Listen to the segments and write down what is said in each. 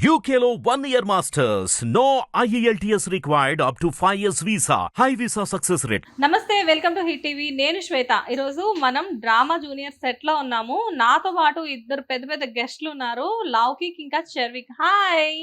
One year masters. No E IELTS required up to 5 years visa. High visa success rate. నమస్తే welcome to hit TV. నేను శ్వేత. ఈరోజు మనం drama junior సెట్లో ఉన్నాము. నాతో పాటు ఇద్దరు పెద్ద పెద్ద గెస్ట్లు ఉన్నారు. లౌకిక్ ఇంకా చర్విక్. హాయ్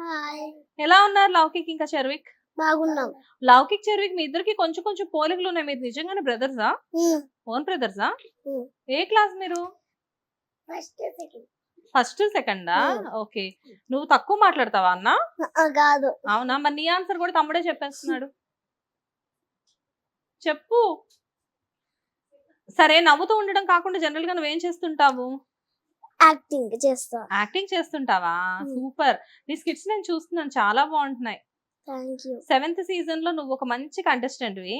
హాయ్ ఎలా ఉన్నారు లౌకిక్ ఇంకా చర్విక్? బాగున్నాం. లౌకిక్ చర్విక్ మీ ఇద్దరికి కొంచెం కొంచెం పోలికలు ఉన్నాయి. మీరు నిజంగానే బ్రదర్సా? ఓన్ బ్రదర్సా. ఏ క్లాస్ మీరు? ఫస్ట్ సెకండ్ ఫస్ట్ సెకండా. ఓకే. నువ్వు తక్కువ మాట్లాడతావా అన్న? కాదు. అవునా? మరి నీ ఆన్సర్ కూడా తమ్ముడే చెప్పేస్తున్నాడు. చెప్పు. సరే నవ్వుతూ ఉండడం కాకుండా జనరల్గా నువ్వేం చేస్తుంటావు? యాక్టింగ్ చేస్తా. యాక్టింగ్ చేస్తుంటావా. సూపర్. నీ స్కిట్స్ నేను చూస్తున్నాను. చాలా బాగుంటున్నాయి. సెవెంత్ సీజన్లో నువ్వు ఒక మంచి contestant వి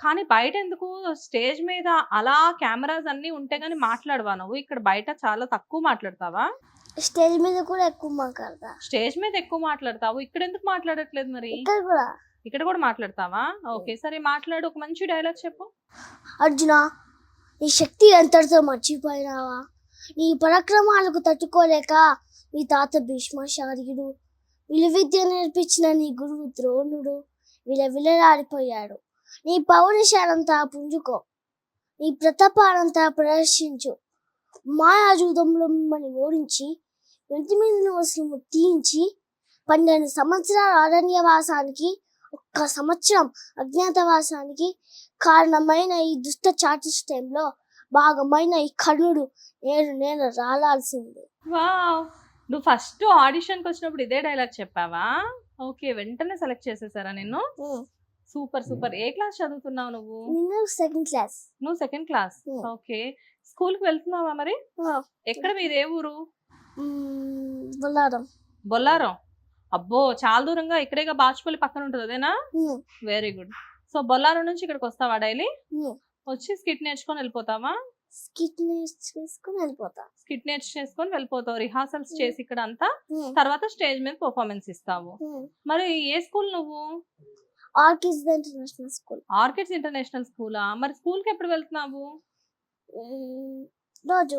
కానీ బయట ఎందుకు స్టేజ్ మీద అలా కెమెరాస్ అన్ని ఉంటే గానీ మాట్లాడవా నువ్వు? ఇక్కడ బయట చాలా తక్కువ మాట్లాడతావా? స్టేజ్ మీద కూడా ఎక్కువ మాట్లాడతా. స్టేజ్ మీద ఎక్కువ మాట్లాడతావు. ఇక్కడ ఎందుకు మాట్లాడట్లేదు మరి? ఇక్కడ కూడా. ఇక్కడ కూడా మాట్లాడతావా? ఓకే సరే మాట్లాడు. ఒక మంచి డైలాగ్ చెప్పు. అర్జున నీ శక్తి ఎంతటితో మర్చిపోయినావా? నీ పరాక్రమాలకు తట్టుకోలేక నీ తాత భీష్మాచార్యుడు విలువిద్య నేర్పించిన నీ గురువు ద్రోణుడు విలవిలలాడిపోయాడు నీ పౌరుషాలంతా పుంజుకో. నీ ప్రతాపాలంతా ప్రదర్శించు. మాయాజూదంలో మిమ్మల్ని ఓడించి వెంటి మీద వసలు తీయించి పన్నెండు సంవత్సరాల అరణ్యవాసానికి ఒక్క సంవత్సరం అజ్ఞాతవాసానికి కారణమైన ఈ దుష్ట చాటుష్టంలో భాగమైన ఈ కర్ణుడు నేను నేను రాలాల్సిందే. వావ్! నువ్వు ఫస్ట్ ఆడిషన్కి వచ్చినప్పుడు ఇదే డైలాగ్ చెప్పావా? ఓకే వెంటనే సెలెక్ట్ చేసేసారా నిన్ను? Super super. ఏ క్లాస్ చదువుతున్నావు నువ్వు? నేను సెకండ్ క్లాస్. నువ్వు సెకండ్ క్లాస్. ఓకే. స్కూల్కి వెళ్తున్నావా మరి? ఎక్కడ మీది? ఏ ఊరు? బొల్లారం. బొల్లారం? అబ్బో చాలా దూరంగా ఇక్కడేగా బాచుపల్లి పక్కన ఉంటుంది అదేనా? Very good. సో బొల్లారం నుంచి ఇక్కడికి వస్తావా డైలీ? వచ్చి స్కిట్ నేర్చుకొని వెళ్ళిపోతావా? స్కిట్ చేసుకుని వెళ్ళిపోతా. స్కిట్ నేర్చుకొని వెళ్ళిపోతావు. రిహార్సల్స్. చేసి ఇక్కడ అంతా తర్వాత స్టేజ్ మీద పర్ఫార్మెన్స్ ఇస్తావు. మరి ఏ స్కూల్ నువ్వు? Orchids international school. Orchids international స్కూలా? మరి స్కూల్కి ఎప్పుడు వెళ్తున్నావు? రోజు.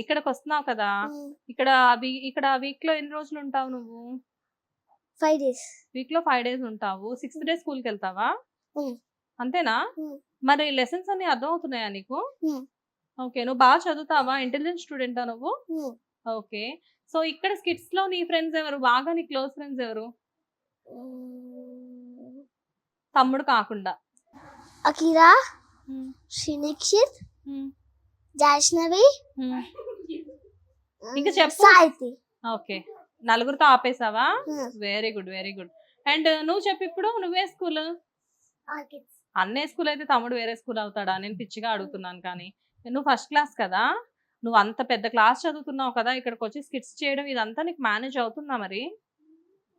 ఇక్కడికి వస్తున్నావు కదా ఇక్కడ ఇక్కడ వీక్లో ఎన్ని రోజులు ఉంటావు నువ్వు? Five days. వీక్లో ఫైవ్ డేస్ ఉంటావు. సిక్స్త్ డే స్కూల్కి వెళ్తావా. అంతేనా. మరి లెసన్స్ అన్ని అర్థం అవుతున్నాయా నీకు. ఓకే నువ్వు బాగా చదువుతావా? ఇంటెలిజెంట్ స్టూడెంటా నువ్వు? ఓకే. సో ఇక్కడ స్కిట్స్లో నీ ఫ్రెండ్స్ ఎవరు? బాగా నీ క్లోజ్ ఫ్రెండ్స్ ఎవరు? తమ్ముడు కాకుండా. Akira Hmm. శ్రీనిక్షిత్. జాష్నవి. ఇంకా చెప్పు. సాహితి. ఓకే. నలుగురితో ఆపేసావా. Very good very good and నువ్వు చెప్పు ఇప్పుడు నువ్వే స్కూల్? అన్నే స్కూల్ అయితే తమ్ముడు వేరే స్కూల్ అవుతాడా నేను పిచ్చిగా అడుగుతున్నాను కానీ. నువ్వు ఫస్ట్ క్లాస్ కదా? నువ్వు అంత పెద్ద క్లాస్ చదువుతున్నావు కదా? ఇక్కడికి వచ్చి స్కిట్స్ చేయడం ఇదంతా నీకు మేనేజ్ అవుతుందా మరి?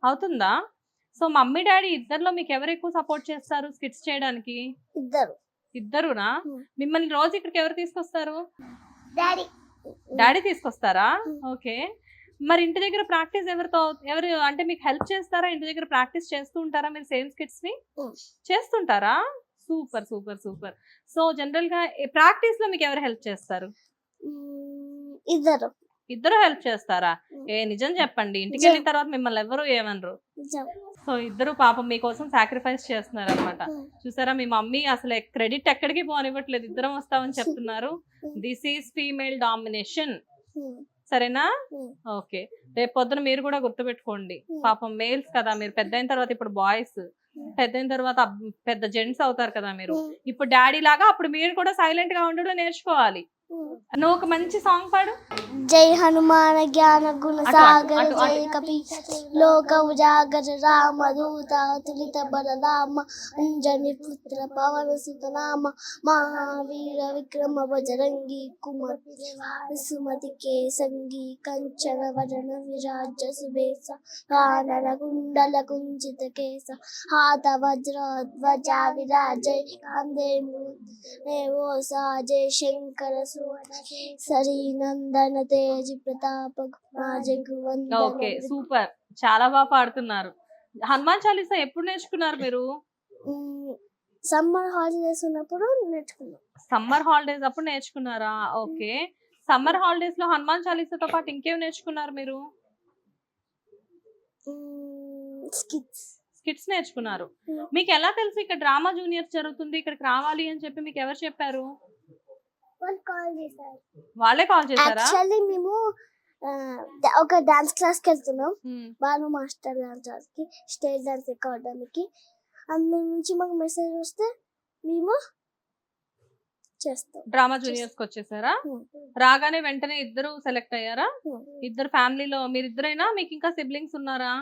అవుతుందా? సో మమ్మీ డాడీ ఇద్దరిలో మీకు ఎవరు ఎక్కువ సపోర్ట్ చేస్తారు స్కిట్స్ చేయడానికి? ఇద్దరు. ఇద్దరునా. మిమ్మల్ని రోజు ఇక్కడికి ఎవరు తీసుకొస్తారు? డాడీ. డాడీ తీసుకొస్తారా. ఓకే. మరి ఇంటి దగ్గర ప్రాక్టీస్ ఎవరితో ఎవరు అంటే మీకు హెల్ప్ చేస్తారా? ఇంటి దగ్గర ప్రాక్టీస్ చేస్తూ ఉంటారా మీరు సేమ్ స్కిట్స్ని. చేస్తుంటారా? Super super super. సో జనరల్గా ప్రాక్టీస్లో మీకు ఎవరు హెల్ప్ చేస్తారు? ఇద్దరు. ఇద్దరు హెల్ప్ చేస్తారా. ఏ నిజం చెప్పండి. ఇంటికి. వెళ్ళిన తర్వాత మిమ్మల్ని ఎవరు ఏమనరు. సో ఇద్దరు పాపం మీకోసం సాక్రిఫైస్ చేస్తున్నారు అనమాట. చూసారా మీ మమ్మీ అసలు క్రెడిట్ ఎక్కడికి పోనివ్వట్లేదు. ఇద్దరం వస్తామని చెప్తున్నారు. This is female domination. సరేనా. ఓకే రేపు పొద్దున మీరు కూడా గుర్తుపెట్టుకోండి Hmm. పాపం మేల్స్ కదా మీరు పెద్ద అయిన తర్వాత ఇప్పుడు బాయ్స్ పెద్ద అయిన తర్వాత పెద్ద జెంట్స్ అవుతారు కదా మీరు. ఇప్పుడు డాడీ లాగా అప్పుడు మీరు కూడా సైలెంట్గా ఉండడం నేర్చుకోవాలి. నువ్వు ఒక మంచి సాంగ్ పాడు జై హనుమాన జ్ఞాన గుణ సాగర జై. కపి లోక ఉజాగర రామ దూత తులిత బలరామ అంజని పుత్ర పవన సుత నామ మహావీర విక్రమ బజరంగి కుమతి సుమతి కేసంగి కంచన వరణ విరాజ సుబేస కానన కుండల కుంచిత కేస హాత వజ్ర ధ్వజ విరాజై కాందే దేవో సాజే శంకర సరీ నందన తేజ ప్రతాప ఓకే సూపర్. చాలా బాగా పాడుతున్నారు. హనుమాన్ చాలీసా ఎప్పుడు నేర్చుకున్నారు మీరు? సమ్మర్ హాలిడేస్ ఉన్నప్పుడు నేర్చుకున్నాం. సమ్మర్ హాలిడేస్ అప్పుడు నేర్చుకున్నారా? ఓకే. సమ్మర్ హాలిడేస్లో హనుమాన్ చాలీసాతో పాటు ఇంకేం నేర్చుకున్నారు మీరు? స్కిట్స్. స్కిట్స్ నేర్చుకున్నారు. మీకు ఎలా తెలుసు ఇక్కడ డ్రామా జూనియర్స్ జరుగుతుంది ఇక్కడికి రావాలి అని చెప్పి మీకు ఎవరు చెప్పారు? వాళ్ళు కాల్ చేశారు. వాళ్ళే కాల్ చేశారా? యాక్చువల్లీ మేము ఆ, ఒక డాన్స్ క్లాస్కి వెళ్తున్నాం. Hmm. బాను మాస్టర్ డాన్స్ క్లాస్కి స్టేజ్ డాన్స్ ఎక్కడానికి అందులో నుంచి మాకు మెసేజ్ వస్తే మేము చేస్తాం. డ్రామా జూనియర్స్కి వచ్చేసారా. రాగానే వెంటనే ఇద్దరు సెలెక్ట్ అయ్యారా. ఇద్దరు ఫ్యామిలీలో మీరిద్దరైనా? మీకు ఇంకా సిబ్లింగ్స్ ఉన్నారా?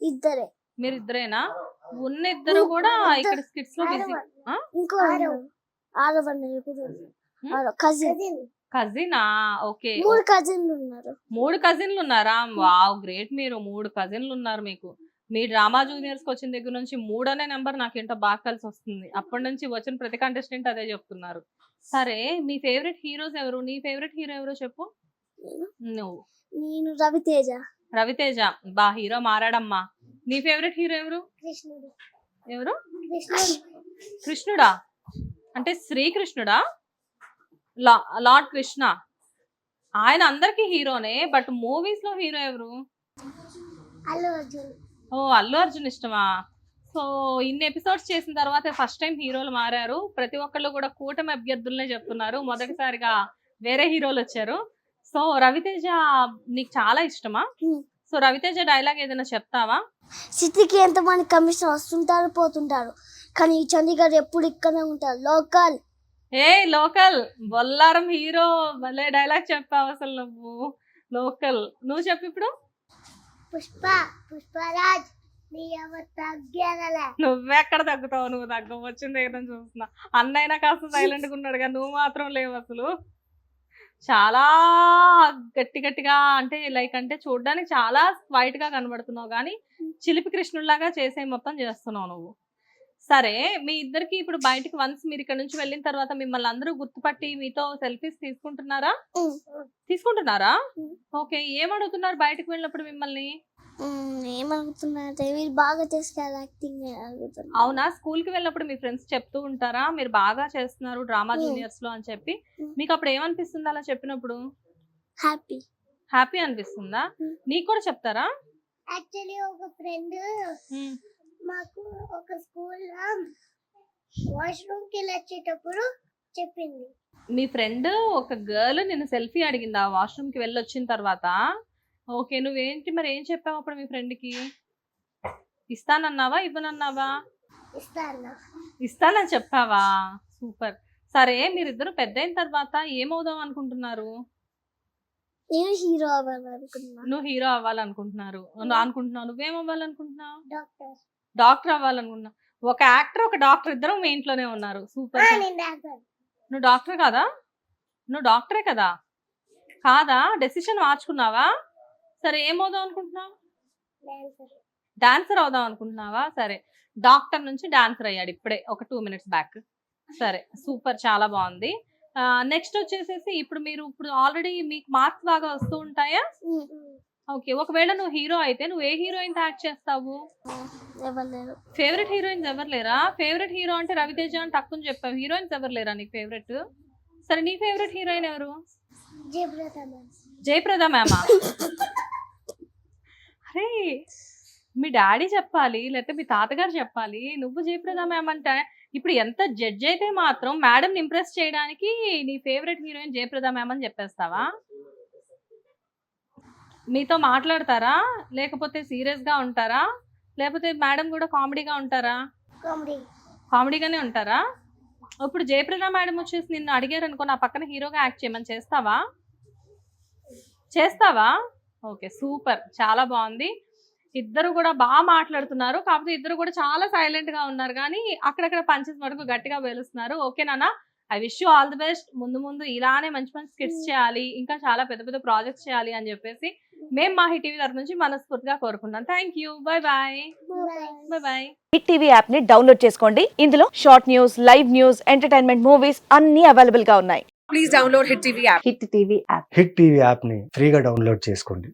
ఇద్దరే. మీరిద్దరేనా? ఉన్న ఇద్దరు కూడా ఇక్కడ స్కిట్స్లో బిజీ ఇంకో ఆరవ. కజిన్. కజినా. ఓకే. మూడు కజిన్లు ఉన్నారు మూడు కజిన్లు ఉన్నారా వావ్ గ్రేట్ మీరు. మూడు కజిన్లు ఉన్నారు మీకు. మీ డ్రామా జూనియర్స్కి వచ్చిన దగ్గర నుంచి మూడు అనే నెంబర్ నాకు ఏంటో బాగా కలిసి వస్తుంది. అప్పటి నుంచి వచ్చిన ప్రతి కంటెస్టెంట్ అదే చెప్తున్నారు. సరే మీ ఫేవరెట్ హీరోస్ ఎవరు? నీ ఫేవరెట్ హీరో ఎవరో చెప్పు. నువ్వు. నేను రవితేజ. రవితేజ. బా హీరో మారాడమ్మా. నీ ఫేవరెట్ హీరో ఎవరు? కృష్ణుడు. ఎవరు? కృష్ణుడు. కృష్ణుడా? అంటే శ్రీకృష్ణుడా? లార్డ్ కృష్ణ. ఆయన అందరికి హీరోనే బట్ మూవీస్లో హీరో ఎవరు? అల్లు అర్జున్. ఓ అల్లు అర్జున్ ఇష్టమా? సో ఇన్ని ఎపిసోడ్స్ చేసిన తర్వాత ఫస్ట్ టైం హీరోలు మారారు. ప్రతి ఒక్కళ్ళు కూడా కూటమి అభ్యర్థులనే చెప్తున్నారు. మొదటిసారిగా వేరే హీరోలు వచ్చారు. సో రవితేజ నీకు చాలా ఇష్టమా. సో రవితేజ డైలాగ్ ఏదైనా చెప్తావా? సిటీకి ఎంతమంది కమిషన్ వస్తుంటారు పోతుంటారు. కానీ చండీగఢ్ ఎప్పుడు ఇక్కడే ఉంటారు. లోకల్. ఏ లోకల్. బొల్లారం హీరో భలే డైలాగ్ చెప్పావు అసలు నువ్వు. లోకల్. నువ్వు చెప్పు ఇప్పుడు. పుష్ప పుష్పరాజ్ నువ్వెక్కడ తగ్గుతావు? నువ్వు తగ్గవు. వచ్చిన దగ్గర చూస్తున్నా. అన్నైనా కాస్త సైలెంట్గా ఉన్నాడు కానీ నువ్వు మాత్రం లేవు అసలు. చాలా గట్టి గట్టిగా అంటే లైక్ అంటే చూడడానికి చాలా వైట్గా కనబడుతున్నావు. కానీ చిలిపి కృష్ణుడిలాగా చేసే మొత్తం చేస్తున్నావు నువ్వు. సరే మీ ఇద్దరికి ఇప్పుడు బయటికి వన్స్ మీరు ఇక్కడ నుంచి వెళ్ళిన తర్వాత మిమ్మల్ని అందరూ గుర్తుపట్టి మీతో సెల్ఫీస్ తీసుకుంటున్నారా? తీసుకుంటున్నారా. ఓకే ఏం అడుగుతున్నారు బయటకు వెళ్ళినప్పుడు మిమ్మల్ని? మీరు బాగా చేస్తారు యాక్టింగ్ అవునా? స్కూల్కి వెళ్ళినప్పుడు మీ ఫ్రెండ్స్ చెప్తూ ఉంటారా? మీరు బాగా చేస్తున్నారు డ్రామా. జూనియర్స్లో అని చెప్పి. మీకు అప్పుడు ఏమనిపిస్తుంది అలా చెప్పినప్పుడు? హ్యాపీ హ్యాపీ అనిపిస్తుందా. నీకు కూడా చెప్తారా? యాక్చువల్లీ ఒక ఫ్రెండ్. మాకు ఒక స్కూల్లో వాష్రూమ్కి వెళ్ళి వచ్చేటప్పుడు చెప్పింది. మీ ఫ్రెండ్ ఒక గర్ల్ నిన్ను సెల్ఫీ అడిగిందా వాష్రూమ్కి వెళ్ళి వచ్చిన తర్వాత. ఓకే నువ్వేంటి మరి ఏం చెప్పావు అప్పుడు మీ ఫ్రెండ్కి? ఇస్తానన్నావా? ఇవ్వనన్నావా? ఇస్తాను. ఇస్తానని చెప్పావా? సూపర్ సరే మీరిద్దరు పెద్ద అయిన తర్వాత ఏమవుదాం అనుకుంటున్నారు? నేను హీరో అవ్వాలనుకున్నా. నువ్వు హీరో అవ్వాలనుకుంటున్నారు. నువ్వు అనుకుంటున్నావు. నువ్వేం అవ్వాలనుకుంటున్నావు? Doctor doctor అవ్వాలనుకున్నా. ఒక యాక్టర్ ఒక డాక్టర్ ఇద్దరు మీ ఇంట్లోనే ఉన్నారు. సూపర్ నువ్వు డాక్టర్ కాదా? నువ్వు డాక్టరే కదా? కాదా? డెసిషన్ మార్చుకున్నావా? సరే ఏమవుదాం అనుకుంటున్నావు? డాన్సర్ డాన్సర్ అవుదాం అనుకుంటున్నావా? సరే. డాక్టర్ నుంచి డాన్సర్ అయ్యాడు ఇప్పుడే. ఒక టూ మినిట్స్ బ్యాక్. సరే సూపర్ చాలా బాగుంది. నెక్స్ట్ వచ్చేసేసి ఇప్పుడు మీరు ఇప్పుడు ఆల్రెడీ మీకు మార్క్స్ బాగా వస్తూ ఉంటాయా? ఓకే ఒకవేళ నువ్వు హీరో అయితే నువ్వు ఏ హీరోయిన్ యాక్ట్ చేస్తావు? ఎవరు లేరు. ఫేవరెట్ హీరోయిన్స్ ఎవరు లేరా? ఫేవరెట్ హీరో అంటే రవితేజ అని తక్కువ చెప్పావు. హీరోయిన్స్ ఎవరు లేరా నీకు ఫేవరెట్? సరే నీ ఫేవరెట్ హీరోయిన్ ఎవరు? జయప్రద జయప్రద మ్యామా అరే మీ డాడీ చెప్పాలి లేకపోతే మీ తాతగారు చెప్పాలి. నువ్వు జయప్రద మ్యామ్ అంటే ఇప్పుడు ఎంత జడ్జ్ అయితే మాత్రం మేడం ఇంప్రెస్ చేయడానికి నీ ఫేవరెట్ హీరోయిన్ జయప్రద మ్యామ్ అని చెప్పేస్తావా? మీతో మాట్లాడతారా? లేకపోతే సీరియస్గా ఉంటారా? లేకపోతే మేడం కూడా కామెడీగా ఉంటారా? కామెడీ. కామెడీగానే ఉంటారా? ఇప్పుడు జయప్రద మేడం వచ్చేసి నిన్ను అడిగారు అనుకో నా పక్కన హీరోగా యాక్ట్ చేయమని చేస్తావా? చేస్తావా? Okay super. చాలా బాగుంది. ఇద్దరు కూడా బాగా మాట్లాడుతున్నారు. కాకపోతే ఇద్దరు కూడా చాలా సైలెంట్గా ఉన్నారు. కానీ అక్కడక్కడ పంచెస్ మటుకు గట్టిగా వేలుస్తున్నారు ఓకే నాన్న? I wish you all the best. ముందు ముందు ఇలానే మంచి మంచి స్కిట్స్ చేయాలి ఇంకా చాలా పెద్ద పెద్ద ప్రాజెక్ట్స్ చేయాలి అని చెప్పేసి మేము మా హిట్ టీవీ తరఫు నుంచి మనస్ఫూర్తిగా కోరుకుంటాం thank you bye bye bye bye Hit TV యాప్ని డౌన్లోడ్ చేసుకోండి. ఇందులో short news live news entertainment movies అన్ని అవైలబుల్గా ఉన్నాయి. please download Hit TV app. Hit TV app. Hit TV యాప్ని ఫ్రీగా డౌన్లోడ్ చేసుకోండి.